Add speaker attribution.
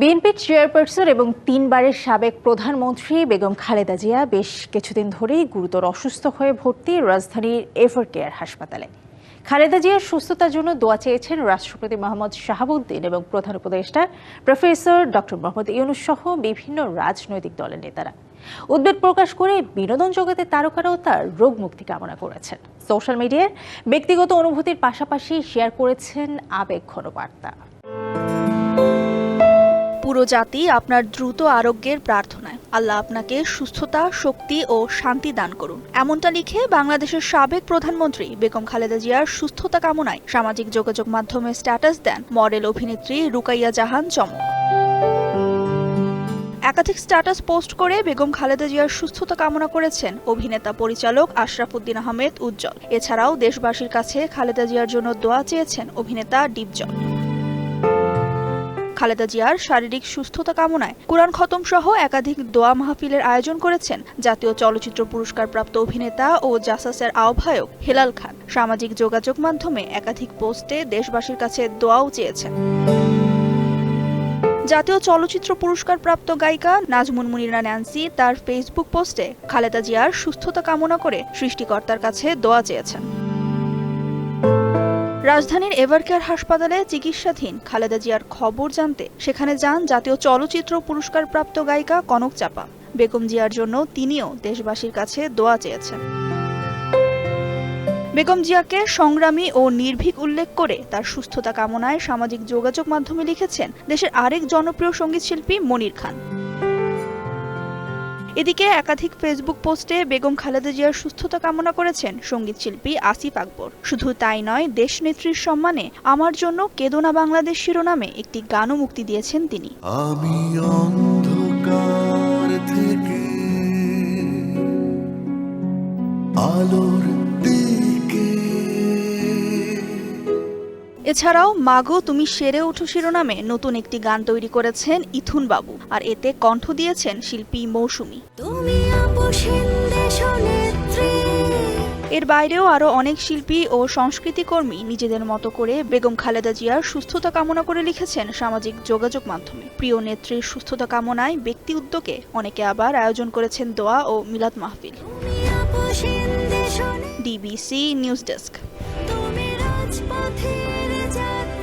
Speaker 1: বিএনপির চেয়ারপারসন এবং তিনবারের সাবেক প্রধানমন্ত্রী বেগম খালেদা জিয়া বেশ কিছুদিন ধরেই গুরুতর অসুস্থ হয়ে ভর্তি রাজধানীর এভার কেয়ার হাসপাতালে। খালেদা জিয়ার সুস্থতার জন্য দোয়া চেয়েছেন রাষ্ট্রপতি মোহাম্মদ শাহাবুদ্দিন এবং প্রধান উপদেষ্টা প্রফেসর ডক্টর মোহাম্মদ ইউনুস সহ বিভিন্ন রাজনৈতিক দলের নেতারা। উদ্বেগ প্রকাশ করে বিনোদন জগতের তারকারাও তার রোগ মুক্তি কামনা করেছেন। সোশ্যাল মিডিয়ায় ব্যক্তিগত অনুভূতির পাশাপাশি শেয়ার করেছেন আবেগ ঘন বার্তা।
Speaker 2: পুরো জাতি আপনার দ্রুত আরোগ্যের প্রার্থনায়। আল্লাহ আপনাকে সুস্থতা, শক্তি ও শান্তি দান করুন। এমনটা লিখে বাংলাদেশের সাবেক প্রধানমন্ত্রী বেগম খালেদা জিয়ার সুস্থতা কামনায় সামাজিক যোগাযোগ মাধ্যমে স্ট্যাটাস দেন মডেল অভিনেত্রী রুকাইয়া জাহান চমক। একাধিক স্ট্যাটাস পোস্ট করে বেগম খালেদা জিয়ার সুস্থতা কামনা করেছেন অভিনেতা পরিচালক আশরাফুদ্দিন আহমেদ উজ্জ্বল। এছাড়াও দেশবাসীর কাছে খালেদা জিয়ার জন্য দোয়া চেয়েছেন অভিনেতা ডিপজল। খালেদা জিয়ার শারীরিক সুস্থতা কামনায় কোরআন খতম সহ একাধিক দোয়া মাহফিলের আয়োজন করেছেন জাতীয় চলচ্চিত্র পুরস্কার প্রাপ্ত অভিনেতা ও জাসাসের আহ্বায়ক হেলাল খান। সামাজিক যোগাযোগ মাধ্যমে একাধিক পোস্টে দেশবাসীর কাছে দোয়াও চেয়েছেন। জাতীয় চলচ্চিত্র পুরস্কার প্রাপ্ত গায়িকা নাজমুন মুনিরা ন্যান্সি তার ফেসবুক পোস্টে খালেদা জিয়ার সুস্থতা কামনা করে সৃষ্টিকর্তার কাছে দোয়া চেয়েছেন। রাজধানীর এভারকেয়ার হাসপাতালে চিকিৎসাধীন খালেদা জিয়ার খবর জানতে সেখানে যান জাতীয় চলচ্চিত্র পুরস্কার প্রাপ্ত গায়িকা কনক চাপা। বেগম জিয়ার জন্য তিনিও দেশবাসীর কাছে দোয়া চেয়েছেন। বেগম জিয়াকে সংগ্রামী ও নির্ভীক উল্লেখ করে তার সুস্থতা কামনায় সামাজিক যোগাযোগ মাধ্যমে লিখেছেন দেশের আরেক জনপ্রিয় সঙ্গীতশিল্পী মনির খান। এদিকে একাধিক ফেসবুক পোস্টে বেগম খালেদা জিয়ার সুস্থতা কামনা করেছেন সংগীত শিল্পী আসিফ আকবর। শুধু তাই নয় দেশনেত্রীর সম্মানে আমার জন্য কেদোনা বাংলাদেশ শিরোনামে একটি গানও মুক্তি দিয়েছেন তিনি।
Speaker 3: আমি অন্ধকার
Speaker 2: এছাড়াও মাগো তুমি সেরে ওঠো শিরোনামে নতুন একটি গান তৈরি করেছেন ইথুন বাবু আর এতে কণ্ঠ দিয়েছেন শিল্পী মৌসুমী।
Speaker 4: তুমি
Speaker 2: এর বাইরেও আরও অনেক শিল্পী ও সংস্কৃতিকর্মী নিজেদের মতো করে বেগম খালেদা জিয়ার সুস্থতা কামনা করে লিখেছেন সামাজিক যোগাযোগ মাধ্যমে। প্রিয় নেত্রীর সুস্থতা কামনায় ব্যক্তি উদ্যোগে অনেকে আবার আয়োজন করেছেন দোয়া ও মিলাদ মাহফিল। DBC news desk.
Speaker 4: রাজপথের যাত্রী